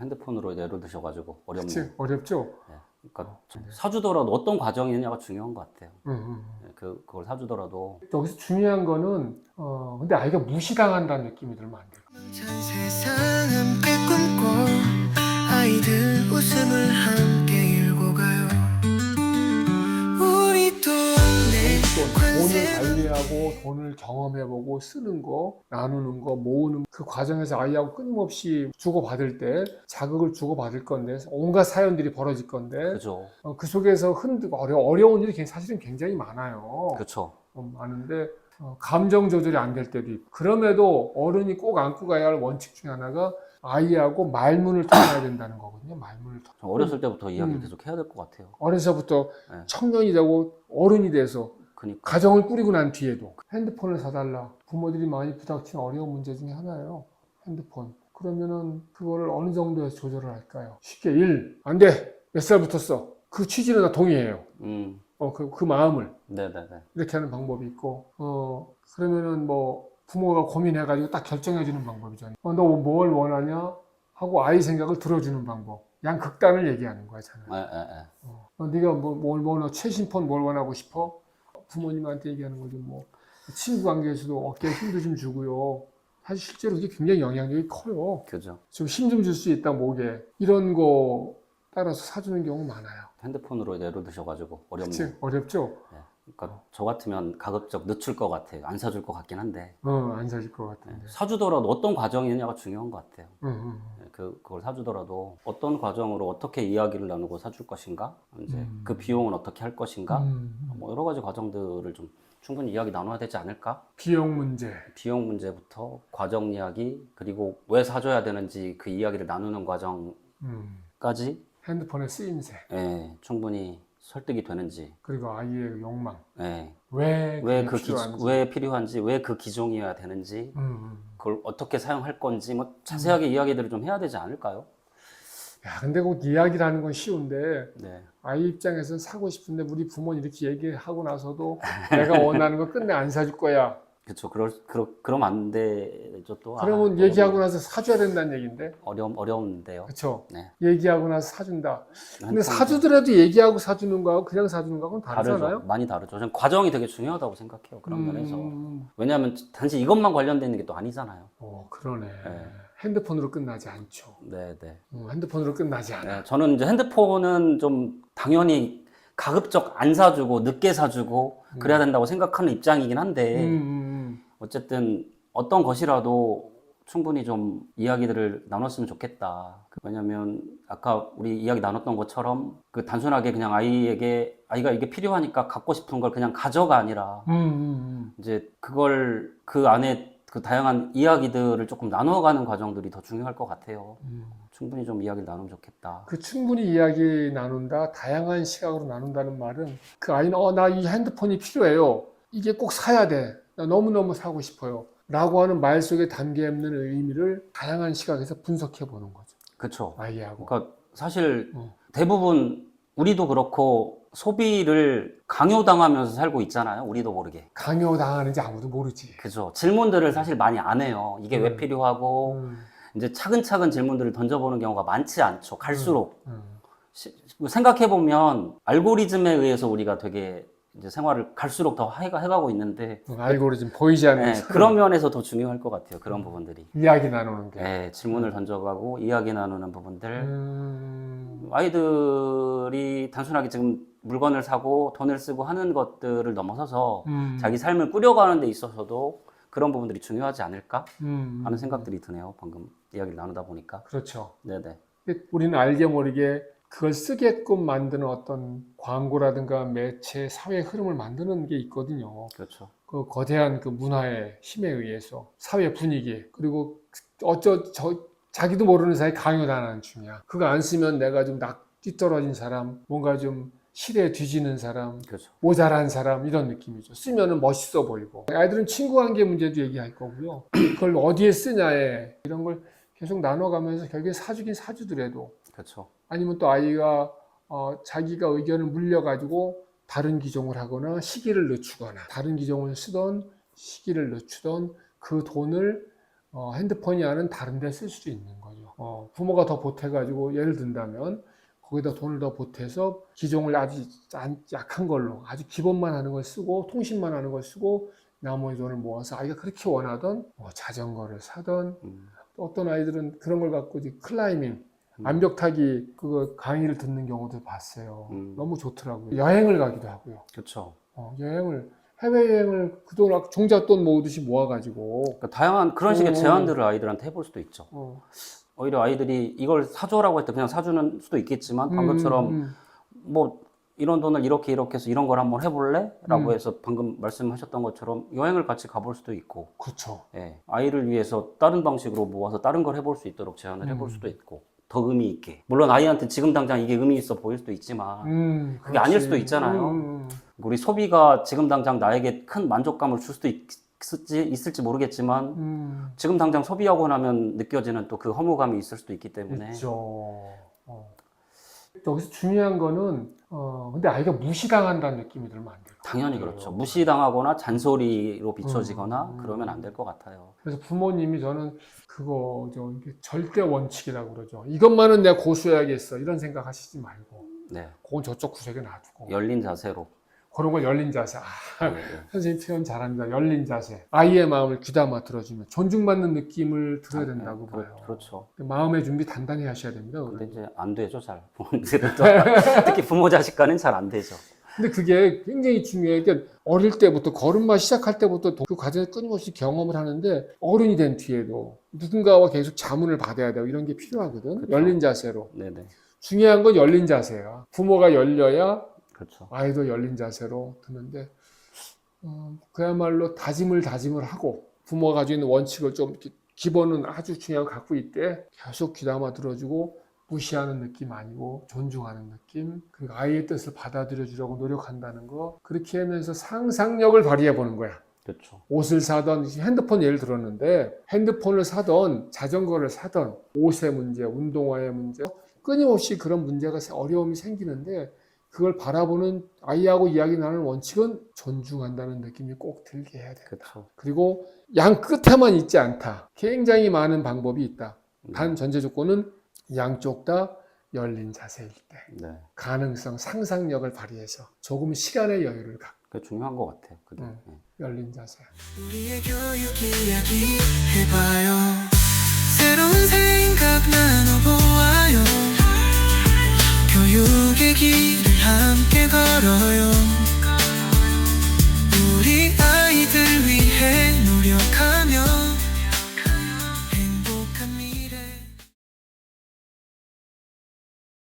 핸드폰으로 예를 드셔가지고 어렵네. 그치 어렵죠. 그러니까 사주더라도 어떤 과정이냐가 중요한 것 같아요. 응, 응. 네, 그 그걸 사주더라도 여기서 중요한 거는 어 근데 아이가 무시당한다는 느낌이 들면 안 돼요. 전 세상 함께 꿈꿔 아이들 웃음을 함 관리하고 돈을 경험해보고 쓰는 거 나누는 거 모으는 그 과정에서 아이하고 끊임없이 주고받을 때 자극을 주고받을 건데 온갖 사연들이 벌어질 건데 그죠, 어, 그 속에서 흔들고 어려, 어려운 일이 사실은 굉장히 많아요. 그렇죠. 어, 많은데 어, 감정 조절이 안 될 때도 있고 그럼에도 어른이 꼭 안고 가야 할 원칙 중에 하나가 아이하고 말문을 통해야 된다는 거거든요. 말문을 통. 좀 어렸을 때부터 이야기 를 음. 계속 해야 될 것 같아요. 어려서부터 네. 청년이 되고 어른이 돼서 그니까 가정을 꾸리고 난 뒤에도 핸드폰을 사달라. 부모들이 많이 부닥치는 어려운 문제 중에 하나예요. 핸드폰. 그러면은 그거를 어느 정도에서 조절을 할까요? 쉽게 1. 안 돼. 몇 살부터 써. 그 취지는 나 동의해요. 음, 어, 그, 그 마음을. 네네네. 이렇게 하는 방법이 있고, 어, 그러면은 뭐, 부모가 고민해가지고 딱 결정해주는 방법이죠. 어, 너 뭘 원하냐? 하고 아이 생각을 들어주는 방법. 양 극단을 얘기하는 거야, 저는. 에, 에, 에. 어, 어, 네가 뭐, 뭘 원하, 최신폰 뭘 원하고 싶어? 부모님한테 얘기하는 거죠. 뭐, 친구 관계에서도 어깨에 힘도 좀 주고요. 사실 실제로 그게 굉장히 영향력이 커요. 그죠. 좀 힘 좀 줄 수 있다, 목에. 이런 거 따라서 사주는 경우 많아요. 핸드폰으로 예를 드셔가지고 어렵네. 그치? 어렵죠? 네. 그러니까 저 같으면 가급적 늦출 것 같아요. 안 사줄 것 같긴 한데 어, 안 사줄 것 네. 같은데. 사주더라도 어떤 과정이냐가 중요한 것 같아요. 응, 응. 네, 그 그걸 사주더라도 어떤 과정으로 어떻게 이야기를 나누고 사줄 것인가, 이제 음. 그 비용은 어떻게 할 것인가, 음. 뭐 여러 가지 과정들을 좀 충분히 이야기 나눠야 되지 않을까? 비용 문제. 비용 문제부터 과정 이야기 그리고 왜 사줘야 되는지 그 이야기를 나누는 과정까지 음. 핸드폰의 쓰임새. 예, 충분히 설득이 되는지, 그리고 아이의 욕망. 예, 왜, 왜그 기, 필요한지. 왜 필요한지, 왜 그 기종이어야 되는지, 음, 음. 그걸 어떻게 사용할 건지 뭐 자세하게 이야기들을 좀 해야 되지 않을까요? 야, 근데 꼭 이야기라는 건 쉬운데 네, 아이 입장에서는 사고 싶은데 우리 부모는 이렇게 얘기하고 나서도 내가 원하는 거 끝내 안 사줄 거야. 그렇죠. 그럴 그러, 그러면 안 되죠 또. 아, 그러면 얘기하고 나서 사줘야 된다는 얘기인데. 어려움 어려운데요. 그렇죠. 네. 얘기하고 나서 사준다. 근데 사주더라도 얘기하고 사주는 거하고 그냥 사주는 거하고는 다르잖아요. 다르죠. 많이 다르죠. 저는 과정이 되게 중요하다고 생각해요. 그런 면에서. 음, 왜냐하면 단지 이것만 관련된 게또 아니잖아요. 어, 그러네. 네. 핸드폰으로 끝나지 않죠. 네, 네. 음, 핸드폰으로 끝나지 않아. 네, 저는 이제 핸드폰은 좀 당연히 가급적 안 사주고 늦게 사주고 그래야 된다고 생각하는 입장이긴 한데 음, 음, 어쨌든 어떤 것이라도 충분히 좀 이야기들을 나눴으면 좋겠다. 왜냐면 아까 우리 이야기 나눴던 것처럼 그 단순하게 그냥 아이에게 아이가 이게 필요하니까 갖고 싶은 걸 그냥 가져가 아니라 음, 음, 음. 이제 그걸 그 안에 그 다양한 이야기들을 조금 나눠가는 과정들이 더 중요할 것 같아요. 음. 충분히 좀 이야기를 나누면 좋겠다. 그 충분히 이야기 나눈다, 다양한 시각으로 나눈다는 말은 그 아이는 어, 나 이 핸드폰이 필요해요. 이게 꼭 사야 돼. 나 너무너무 사고 싶어요. 라고 하는 말 속에 담겨 있는 의미를 다양한 시각에서 분석해 보는 거죠. 그쵸. 아이하고. 그러니까 사실 어. 대부분 우리도 그렇고 소비를 강요당하면서 살고 있잖아요. 우리도 모르게. 강요당하는지 아무도 모르지. 그죠. 질문들을 사실 많이 안 해요. 이게 왜 음. 필요하고 음, 이제 차근차근 질문들을 던져보는 경우가 많지 않죠. 갈수록 음. 생각해 보면 알고리즘에 의해서 우리가 되게 이제 생활을 갈수록 더 해가, 해가고 있는데 음, 알고리즘 보이지 않는 네, 그런 면에서 더 중요할 것 같아요. 그런 부분들이. 이야기 나누는 게. 네, 질문을 던져가고 이야기 나누는 부분들. 음, 아이들이 단순하게 지금 물건을 사고 돈을 쓰고 하는 것들을 넘어서서 음, 자기 삶을 꾸려가는 데 있어서도 그런 부분들이 중요하지 않을까 음, 하는 생각들이 드네요. 방금 이야기를 나누다 보니까. 그렇죠. 네네. 우리는 알게 모르게 그걸 쓰게끔 만드는 어떤 광고라든가 매체, 사회 흐름을 만드는 게 있거든요. 그렇죠. 그 거대한 그 문화의 힘에 의해서 사회 분위기 그리고 어쩌 저 자기도 모르는 사이 강요당하는 중이야. 그거 안 쓰면 내가 좀 낙, 뒤떨어진 사람, 뭔가 좀 시대에 뒤지는 사람, 그렇죠. 모자란 사람 이런 느낌이죠. 쓰면은 멋있어 보이고. 아이들은 친구 관계 문제도 얘기할 거고요. 그걸 어디에 쓰냐에 이런 걸 계속 나눠가면서 결국에 사주긴 사주더라도 그렇죠. 아니면 또 아이가 어, 자기가 의견을 물려가지고 다른 기종을 하거나 시기를 늦추거나 다른 기종을 쓰던 시기를 늦추던 그 돈을 어, 핸드폰이 아닌 다른 데 쓸 수도 있는 거죠. 어, 부모가 더 보태가지고 예를 든다면 거기다 돈을 더 보태서 기종을 아주 짠- 약한 걸로 아주 기본만 하는 걸 쓰고 통신만 하는 걸 쓰고 나머지 돈을 모아서 아이가 그렇게 원하던 뭐 자전거를 사던 음, 또 어떤 아이들은 그런 걸 갖고 이제 클라이밍 음. 암벽 타기 그거 강의를 듣는 경우도 봤어요. 음. 너무 좋더라고요. 여행을 가기도 하고요. 그렇죠. 어, 여행을 해외 여행을 그동안 종잣돈 모으듯이 모아가지고 그러니까 다양한 그런 식의 어. 제안들을 아이들한테 해볼 수도 있죠. 어, 오히려 아이들이 이걸 사줘라고 할 때 그냥 사주는 수도 있겠지만 방금처럼 음, 뭐 이런 돈을 이렇게 이렇게 해서 이런 걸 한번 해볼래? 라고 음. 해서 방금 말씀하셨던 것처럼 여행을 같이 가볼 수도 있고 그렇죠. 예, 아이를 위해서 다른 방식으로 모아서 다른 걸 해볼 수 있도록 제안을 해볼 음. 수도 있고 더 의미 있게 물론 아이한테 지금 당장 이게 의미 있어 보일 수도 있지만 음, 그게 아닐. 수도 있잖아요. 음, 음, 우리 소비가 지금 당장 나에게 큰 만족감을 줄 수도 있을지, 있을지 모르겠지만 음, 지금 당장 소비하고 나면 느껴지는 또 그 허무감이 있을 수도 있기 때문에 있죠. 어. 여기서 중요한 거는 어, 근데 아이가 무시당한다는 느낌이 들면 안 돼요. 당연히 그렇죠. 무시당하거나 잔소리로 비춰지거나 음. 그러면 안 될 것 같아요. 그래서 부모님이 저는 그거 저 절대 원칙이라고 그러죠. 이것만은 내가 고수해야겠어 이런 생각 하시지 말고 네. 그건 저쪽 구석에 놔두고 열린 자세로. 그런 걸 열린 자세. 아, 네, 네. 선생님 표현 잘합니다. 열린 자세. 아이의 마음을 귀담아 들어주면 존중받는 느낌을 들어야 된다고 그, 봐요. 그렇죠. 마음의 준비 단단히 하셔야 됩니다. 근데. 이제 안 되죠, 잘. 특히 부모 자식 간은 잘 안 되죠. 근데 그게 굉장히 중요해요. 그러니까 어릴 때부터 걸음마 시작할 때부터 그 과정을 끊임없이 경험을 하는데 어른이 된 뒤에도 누군가와 계속 자문을 받아야 되고 이런 게 필요하거든. 그쵸. 열린 자세로. 네네. 중요한 건 열린 자세야. 부모가 열려야 그렇죠. 아이도 열린 자세로 드는데 어, 그야말로 다짐을 다짐을 하고 부모가 가지고 있는 원칙을 좀 기본은 아주 중요한 거 갖고 있대 계속 귀담아 들어주고 무시하는 느낌 아니고 존중하는 느낌 그리고 아이의 뜻을 받아들여 주려고 노력한다는 거 그렇게 하면서 상상력을 발휘해 보는 거야 그렇죠. 옷을 사던 핸드폰 예를 들었는데 핸드폰을 사던 자전거를 사던 옷의 문제 운동화의 문제 끊임없이 그런 문제가 어려움이 생기는데 그걸 바라보는 아이하고 이야기 나눌 원칙은 존중한다는 느낌이 꼭 들게 해야 된다. 그쵸. 그리고 양 끝에만 있지 않다. 굉장히 많은 방법이 있다. 음. 단 전제 조건은 양쪽 다 열린 자세일 때 네. 가능성, 상상력을 발휘해서 조금 시간의 여유를 갖고 그게 중요한 것 같아요. 그게. 음. 네. 열린 자세. 우리의 교육 이야기 해봐요. 새로운 생각 나눠보아요. 교육의 길. 함께 걸어요.